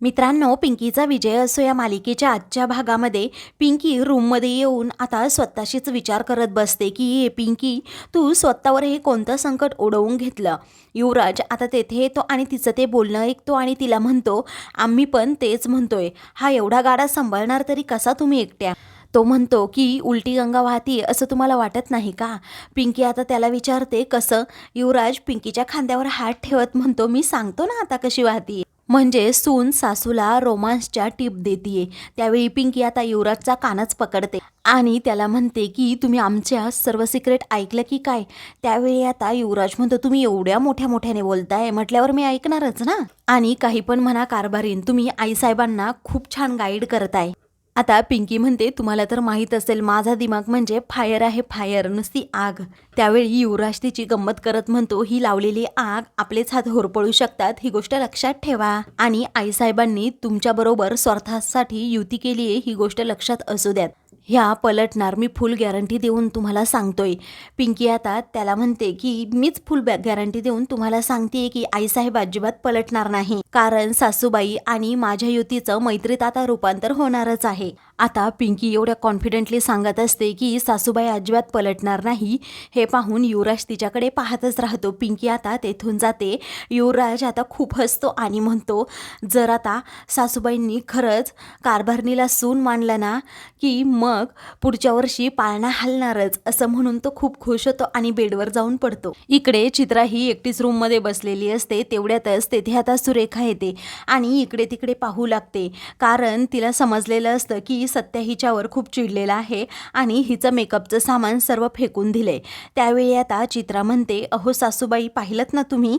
मित्रांनो पिंकीचा विजय असो या मालिकेच्या आजच्या भागामध्ये पिंकी रूममध्ये येऊन आता स्वतःशीच विचार करत बसते की ये पिंकी तू स्वतःवर हे कोणतं संकट ओढवून घेतलं? युवराज आता तेथे येतो आणि तिचं ते बोलणं ऐकतो आणि तिला म्हणतो आम्ही पण तेच म्हणतोय. हा एवढा गाडा सांभाळणार तरी कसा तुम्ही एकट्या तो म्हणतो की उलटी गंगा वाहती असं तुम्हाला वाटत नाही का? पिंकी आता त्याला विचारते कसं? युवराज पिंकीच्या खांद्यावर हात ठेवत म्हणतो मी सांगतो ना आता कशी वाहती म्हणजे सून सासूला रोमांसच्या टीप देतीये. त्यावेळी पिंकी आता युवराजचा कानच पकडते आणि त्याला म्हणते की तुम्ही आमच्या सर्व सिक्रेट ऐकलं की काय? त्यावेळी आता युवराज म्हणतो तुम्ही एवढ्या मोठ्या मोठ्याने बोलताय म्हटल्यावर मी ऐकणारच ना. आणि काही पण म्हणा कारभारीन तुम्ही आईसाहेबांना खूप छान गाईड करताय. आता पिंकी म्हणते तुम्हाला तर माहीत असेल माझा दिमाग म्हणजे फायर आहे फायर नुसती आग. त्यावेळी युवराज तिची गंमत करत म्हणतो ही लावलेली आग आपलेच हात होरपळू शकतात ही गोष्ट लक्षात ठेवा. आणि आईसाहेबांनी तुमच्याबरोबर स्वार्थासाठी युती केली आहे ही गोष्ट लक्षात असू द्यात. ह्या पलटणार मी फुल गॅरंटी देऊन तुम्हाला सांगतोय. पिंकी आता त्याला म्हणते की मीच फुल गॅरंटी देऊन तुम्हाला सांगते की आईसाहेब अजिबात पलटणार नाही. कारण सासूबाई आणि माझ्या युतीचं मैत्रीत आता रूपांतर होणारच आहे. आता पिंकी एवढ्या कॉन्फिडेंटली सांगत असते की सासूबाई अजिबात पलटणार नाही. हे पाहून युवराज तिच्याकडे पाहतच राहतो. पिंकी आता तेथून जाते. युवराज आता खूप हसतो आणि म्हणतो जर आता सासूबाईंनी खरंच कारभारणीला सून मानलं ना की मग पुढच्या वर्षी पाळणा हलणारच असं म्हणून तो खूप खुश होतो आणि बेडवर जाऊन पडतो. इकडे चित्रा ही एकटीच रूममध्ये बसलेली असते. तेवढ्यातच तेथे आता सुरेखा येते आणि इकडे तिकडे पाहू लागते. कारण तिला समजलेलं असतं की सत्या हिच्यावर खूप चिडलेला आहे आणि हिचं मेकअपचं सामान सर्व फेकून दिले त्यावेळी आता चित्रा म्हणते अहो सासूबाई पाहिलं ना तुम्ही?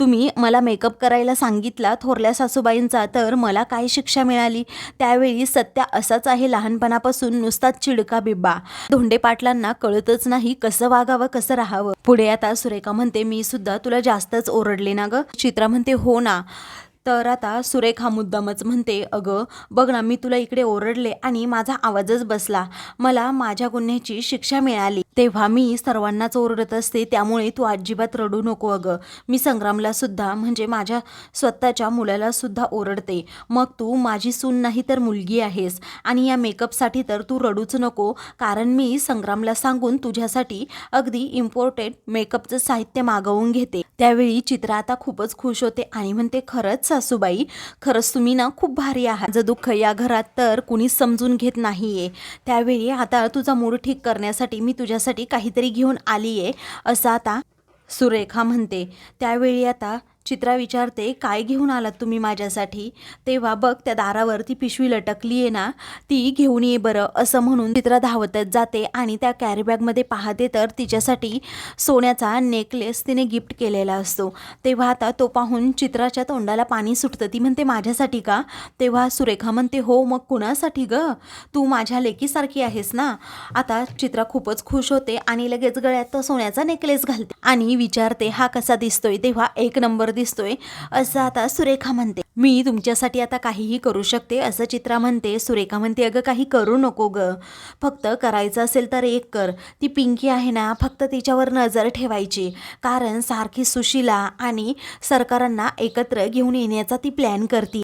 तुम्ही मला मेकअप करायला सांगितला थोरल्या सासूबाईंचा तर मला काय शिक्षा मिळाली? त्यावेळी सत्या असाच आहे लहानपणापासून नुसताच चिडका बिब्बा. धोंडे पाटलांना कळतच नाही कसं वागावं कसं राहावं. पुढे आता सुरेखा म्हणते मी सुद्धा तुला जास्तच ओरडले ना ग. चित्रा म्हणते हो ना. तर आता सुरेखा मुद्दामच म्हणते अगं बघ ना मी तुला इकडे ओरडले आणि माझा आवाजच बसला. मला माझ्या गुन्ह्याची शिक्षा मिळाली. तेव्हा मी सर्वांनाच ओरडत असते त्यामुळे तू अजिबात रडू नको अगं. मी संग्रामला सुद्धा म्हणजे माझ्या स्वतःच्या मुलाला सुद्धा ओरडते. मग तू माझी सून नाही तर मुलगी आहेस आणि या मेकअपसाठी तर तू रडूच नको. कारण मी संग्रामला सांगून तुझ्यासाठी अगदी इम्पॉर्टंट मेकअपचं साहित्य मागवून घेते. त्यावेळी चित्रा आता खूपच खुश होते आणि म्हणते खरंच सासूबाई खरंच तुम्ही ना खूप भारी आहात. माझं दुःख या घरात तर कुणी समजून घेत नाहीये. त्यावेळी आता तुझा मूड ठीक करण्यासाठी मी तुझ्यासाठी काहीतरी घेऊन आली आहे असं आता सुरेखा म्हणते. त्यावेळी आता चित्रा विचारते काय घेऊन आलात तुम्ही माझ्यासाठी? तेव्हा बघ त्या दारावर ती पिशवी लटकली आहे ना ती घेऊन ये बरं असं म्हणून चित्रा धावतच जाते आणि त्या कॅरीबॅगमध्ये पाहते तर तिच्यासाठी सोन्याचा नेकलेस तिने गिफ्ट केलेला असतो. तेव्हा आता तो पाहून चित्राच्या तोंडाला पाणी सुटतं. ती म्हणते माझ्यासाठी का? तेव्हा सुरेखा म्हणते हो मग कुणासाठी ग? तू माझ्या लेकीसारखी आहेस ना? आता चित्रा खूपच खुश होते आणि लगेच गळ्यात तो सोन्याचा नेकलेस घालते आणि विचारते हा कसा दिसतोय? तेव्हा एक नंबर दिसतोय असं आता सुरेखा म्हणते. मी तुमच्यासाठी आता काहीही करू शकते असं चित्रा म्हणते. सुरेखा म्हणते अगं काही करू नको ग. फक्त करायचं असेल तर एक कर. ती पिंकी आहे ना फक्त तिच्यावर नजर ठेवायची. कारण सारखी सुशिला आणि सरकारांना एकत्र घेऊन येण्याचा ती प्लॅन करते.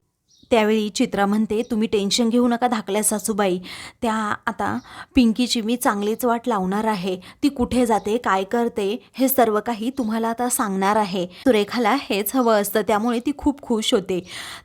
त्यावेळी चित्रा म्हणते तुम्ही टेन्शन घेऊ नका धाकल्या सासूबाई. त्या आता पिंकीची मी चांगलीच वाट लावणार आहे. ती कुठे जाते काय करते हे सर्व काही तुम्हाला आता सांगणार आहे. सुरेखाला हेच हवं असतं त्यामुळे ती खूप खुश होते.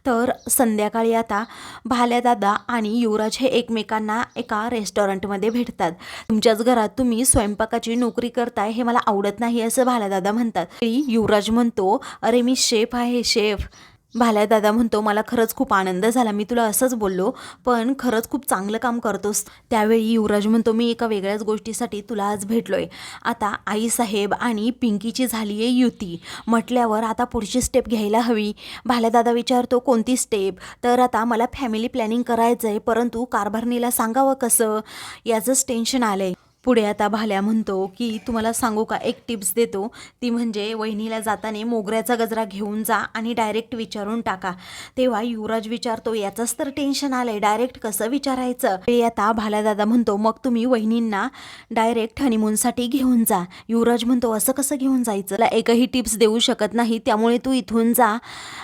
तर संध्याकाळी आता भाल्या दादा आणि युवराज हे एकमेकांना एका रेस्टॉरंटमध्ये भेटतात. तुमच्याच घरात तुम्ही स्वयंपाकाची नोकरी करताय हे मला आवडत नाही असं भाल्यादादा म्हणतात. युवराज म्हणतो अरे मी शेफ आहे शेफ. भाल्या दादा म्हणतो मला खरंच खूप आनंद झाला. मी तुला असंच बोललो पण खरंच खूप चांगलं काम करतोस. त्यावेळी युवराज म्हणतो मी एका वेगळ्याच गोष्टीसाठी तुला आज भेटलोय. आता आईसाहेब आणि पिंकीची झाली आहे युती. म्हटल्यावर आता पुढची स्टेप घ्यायला हवी. भाल्या दादा विचारतो कोणती स्टेप तर आता मला फॅमिली प्लॅनिंग करायचं आहे परंतु कारभारणीला सांगावं कसं? याचंच टेन्शन आलं आहे पुढे आता भाल्या म्हणतो की तुम्हाला सांगू का? एक टिप्स देतो. ती म्हणजे वहिनीला जाताना मोगऱ्याचा गजरा घेऊन जा आणि डायरेक्ट विचारून टाका. तेव्हा युवराज विचारतो याचंच तर टेन्शन आलंय. डायरेक्ट कसं विचारायचं? हे आता भाल्या दादा म्हणतो मग तुम्ही वहिनींना डायरेक्ट हनीमूनसाठी घेऊन जा. युवराज म्हणतो असं कसं घेऊन जायचं? एकही टिप्स देऊ शकत नाही त्यामुळे तू इथून जा.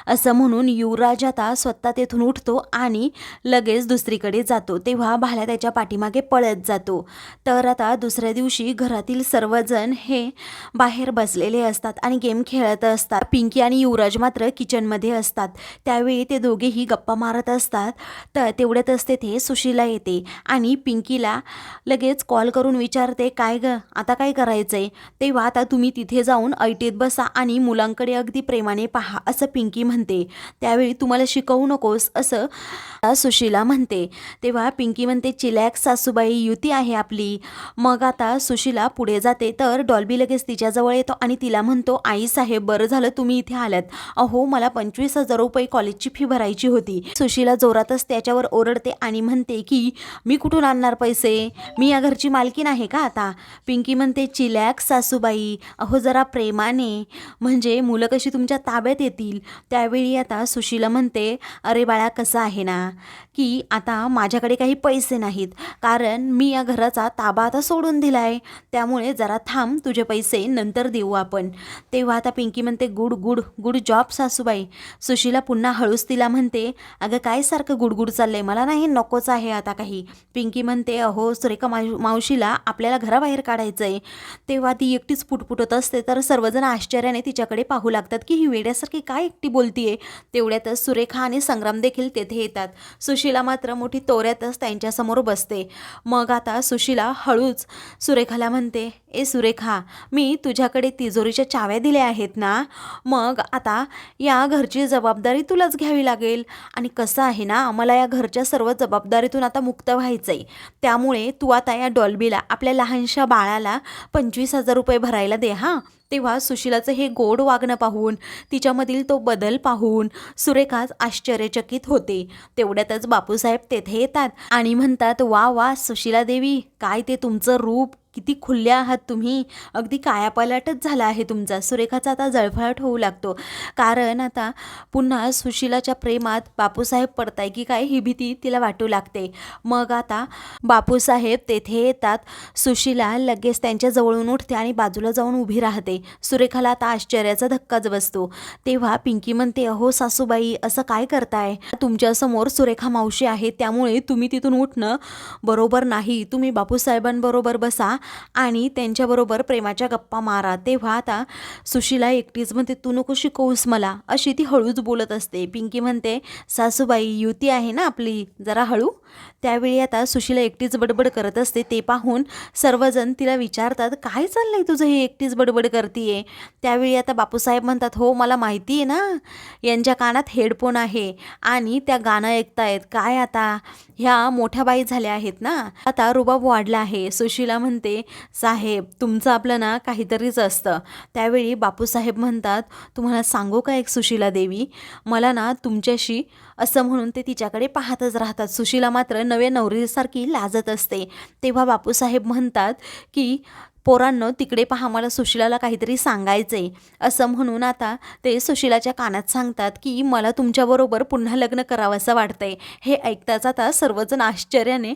असं म्हणून युवराज आता स्वतः तेथून उठतो आणि लगेच दुसरीकडे जातो. तेव्हा भाल्या त्याच्या पाठीमागे पळत जातो. तर आता दुसऱ्या दिवशी घरातील सर्वजण हे बाहेर बसलेले असतात आणि गेम खेळत असतात. पिंकी आणि युवराज मात्र किचनमध्ये असतात. त्यावेळी ते दोघेही गप्पा मारत असतात. तर तेवढ्यातच तेथे सुशीला येते आणि पिंकीला लगेच कॉल करून विचारते काय ग आता काय करायचं आहे तेव्हा आता तुम्ही तिथे जाऊन ऐटीत बसा आणि मुलांकडे अगदी प्रेमाने पहा असं पिंकी म्हणते. त्यावेळी तुम्हाला शिकवू नकोस असं सुशीला म्हणते. तेव्हा पिंकी म्हणते चिलॅक्स सासूबाई युती आहे आपली. मग आता सुशीला पुढे जाते तर डॉल्बी लगेच तिच्याजवळ येतो आणि तिला म्हणतो आई साहेब बरं झालं तुम्ही इथे आलात अहो मला पंचवीस हजार रुपये कॉलेजची फी भरायची होती. सुशीला जोरातच त्याच्यावर ओरडते आणि म्हणते की मी कुठून आणणार पैसे? मी या घरची मालकी नाही का आता? पिंकी म्हणते चिलॅक्स सासूबाई अहो जरा प्रेमाने. म्हणजे मुलं कशी तुमच्या ताब्यात येतील? त्यावेळी आता सुशीला म्हणते अरे बाळा कसं आहे ना की आता माझ्याकडे काही पैसे नाहीत. कारण मी या घराचा ताबा आता सोडून दिला आहे त्यामुळे जरा थांब तुझे पैसे नंतर देऊ आपण. तेव्हा आता पिंकी म्हणते गुड गुड गुड जॉब सासूबाई. सुशीला पुन्हा हळूस तिला म्हणते अगं काय सारखं गुडगुड चाललंय? मला नाही नकोच आहे आता काही. पिंकी म्हणते अहो सुरेखा माव मावशीला आपल्याला घराबाहेर काढायचं आहे तेव्हा ती एकटीच पुटपुटत असते तर सर्वजण आश्चर्याने तिच्याकडे पाहू लागतात की ही वेड्यासारखी काय एकटी बोलतीये. तेवढ्यातच सुरेखा आणि संग्राम देखील तेथे येतात. सुशीला मात्र मोठी तोऱ्यातच त्यांच्यासमोर बसते. मग आता सुशीला हळूच सुरेखाला म्हणते ए सुरेखा मी तुझ्याकडे तिजोरीच्या चाव्या दिल्या आहेत ना? मग आता या घरची जबाबदारी तुलाच घ्यावी लागेल. आणि कसं आहे ना मला या घरच्या सर्व जबाबदारीतून आता मुक्त व्हायचं आहे त्यामुळे तू आता या डॉल्बीला आपल्या लहानशा बाळाला पंचवीस हजार रुपये भरायला दे हां? तेव्हा सुशीलाचं हे गोड वागणं पाहून तिच्यामधील तो बदल पाहून सुरेखाच आश्चर्यचकित होते. तेवढ्यातच बापूसाहेब तेथे येतात आणि म्हणतात वा वा सुशीला देवी काय ते तुमचं रूप किती खुल्या आहात तुम्ही? अगदी कायापालटच झाला आहे तुमचा. सुरेखाचा आता जळफळाट होऊ लागतो. कारण आता पुन्हा सुशीलाच्या प्रेमात बापूसाहेब पडताय की काय ही भीती तिला वाटू लागते. मग आता बापूसाहेब तेथे येतात. सुशीला लगेच त्यांच्या जवळून उठते आणि बाजूला जाऊन उभी राहते. सुरेखाला आता आश्चर्याचा धक्काच बसतो. तेव्हा पिंकी म्हणते अहो सासूबाई असं काय करताय? तुमच्यासमोर सुरेखा मावशी आहे त्यामुळे तुम्ही तिथून उठणं बरोबर नाही. तुम्ही बापूसाहेबांबरोबर बसा. आणि त्यांच्याबरोबर प्रेमाच्या गप्पा मारा. तेव्हा आता सुशीला एकटीच म्हणते तू नको शिकवूस मला. अशी ती हळूच बोलत असते. पिंकी म्हणते सासूबाई युती आहे ना आपली? जरा हळू. त्यावेळी आता सुशीला एकटीच बडबड करत असते. ते पाहून सर्वजण तिला विचारतात काय चाललंय तुझं हे एकटीच बडबड करतीये? त्यावेळी आता बापूसाहेब म्हणतात हो मला माहिती आहे ना यांच्या कानात हेडफोन आहे आणि त्या गाणं ऐकतायत. काय आता? ह्या मोठ्या बाई झाल्या आहेत ना? आता रुबाब वाढला आहे. सुशीला म्हणते साहेब तुमचं आपलं ना काहीतरीच असतं. त्यावेळी बापूसाहेब म्हणतात तुम्हाला सांगू का एक सुशीला देवी? मला ना तुमच्याशी असं म्हणून ते तिच्याकडे पाहतच राहतात. सुशीला मात्र नव्या नवरीसारखी लाजत असते. तेव्हा बापूसाहेब म्हणतात की पोरांनो तिकडे पहा मला सुशिलाला काहीतरी सांगायचं आहे असं म्हणून आता ते सुशिलाच्या कानात सांगतात की मला तुमच्याबरोबर पुन्हा लग्न करावंसं वाटतंय. हे ऐकताच आता सर्वजण आश्चर्याने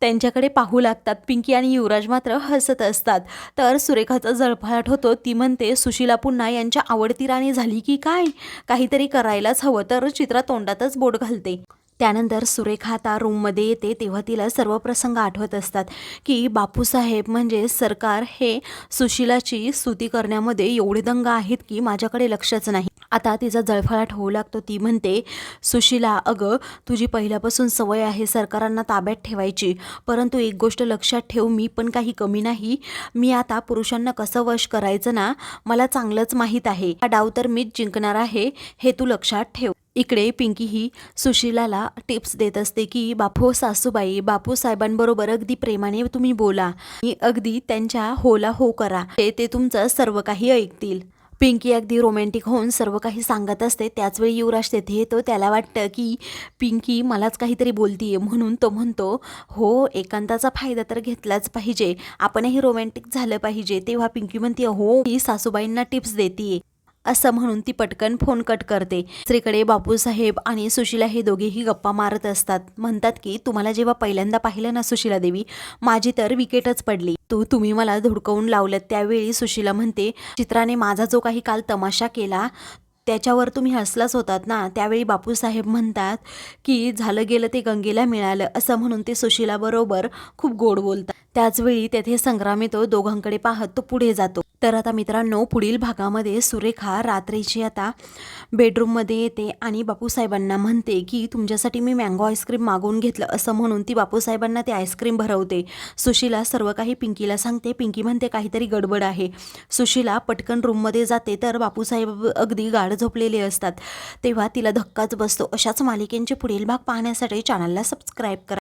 त्यांच्याकडे पाहू लागतात. पिंकी आणि युवराज मात्र हसत असतात. तर सुरेखाचा जळफळाट होतो. ती म्हणते सुशीला पुन्हा यांच्या आवडती राणी झाली की काय? काहीतरी करायलाच हवं. तर चित्रा तोंडातच बोट घालते. त्यानंतर सुरेखा आता रूममध्ये येते तेव्हा तिला सर्व प्रसंग आठवत असतात की बापूसाहेब म्हणजे सरकार हे सुशिलाची स्तुती करण्यामध्ये एवढे दंग आहेत की माझ्याकडे लक्षच नाही. आता तिचा जळफळाट होऊ लागतो. ती म्हणते सुशिला अगं तुझी पहिल्यापासून सवय आहे सरकारांना ताब्यात ठेवायची. परंतु एक गोष्ट लक्षात ठेव मी पण काही कमी नाही. मी आता पुरुषांना कसं वश करायचं ना मला चांगलंच माहीत आहे. हा डाव तर मीच जिंकणार आहे हे तू लक्षात ठेव. इकडे पिंकी ही सुशीलाला टिप्स देत असते की बापू सासूबाई बापू साहेबांबरोबर अगदी प्रेमाने तुम्ही बोला आणि अगदी त्यांच्या होला हो करा. ते ते तुमचं सर्व काही ऐकतील. पिंकी अगदी रोमॅन्टिक होऊन सर्व काही सांगत असते. त्याचवेळी युवराज तेथे येतो. त्याला वाटतं की पिंकी मलाच काहीतरी बोलतीये. म्हणून तो म्हणतो हो एकांताचा फायदा तर घेतलाच पाहिजे. आपणही रोमॅन्टिक झालं पाहिजे. तेव्हा पिंकी म्हणते हो ही सासूबाईंना टिप्स देते असं म्हणून ती पटकन फोन कट करते. श्रीकडे बापूसाहेब आणि सुशीला हे दोघेही गप्पा मारत असतात. म्हणतात की तुम्हाला जेव्हा पहिल्यांदा पाहिलं ना सुशीला देवी माझी तर विकेटच पडली. तू तुम्ही मला धुडकवून लावलं त्यावेळी सुशीला म्हणते चित्राने माझा जो काही काल तमाशा केला त्याच्यावर तुम्ही हसलाच होतात ना. त्यावेळी बापूसाहेब म्हणतात की झालं गेलं ते गंगेला मिळालं. असं म्हणून ते सुशीलाबरोबर खूप गोड बोलतात. त्याचवेळी तेथे संग्राम येतो दोघांकडे पाहत तो पुढे जातो. तर आता मित्रांनो पुढील भागामध्ये सुरेखा रात्रीची आता बेडरूममध्ये येते आणि बापूसाहेबांना म्हणते की तुमच्यासाठी मी मँगो आईस्क्रीम मागवून घेतलं असं म्हणून ती बापूसाहेबांना ते आईस्क्रीम भरवते. सुशीला सर्व काही पिंकीला सांगते. पिंकी म्हणते काहीतरी गडबड आहे. सुशीला पटकन रूममध्ये जाते तर बापूसाहेब अगदी गाढ झोपलेले असतात. तेव्हा तिला धक्काच बसतो. अशाच मालिकेंचे पुढील भाग पाहण्यासाठी चॅनलला सबस्क्राईब करा.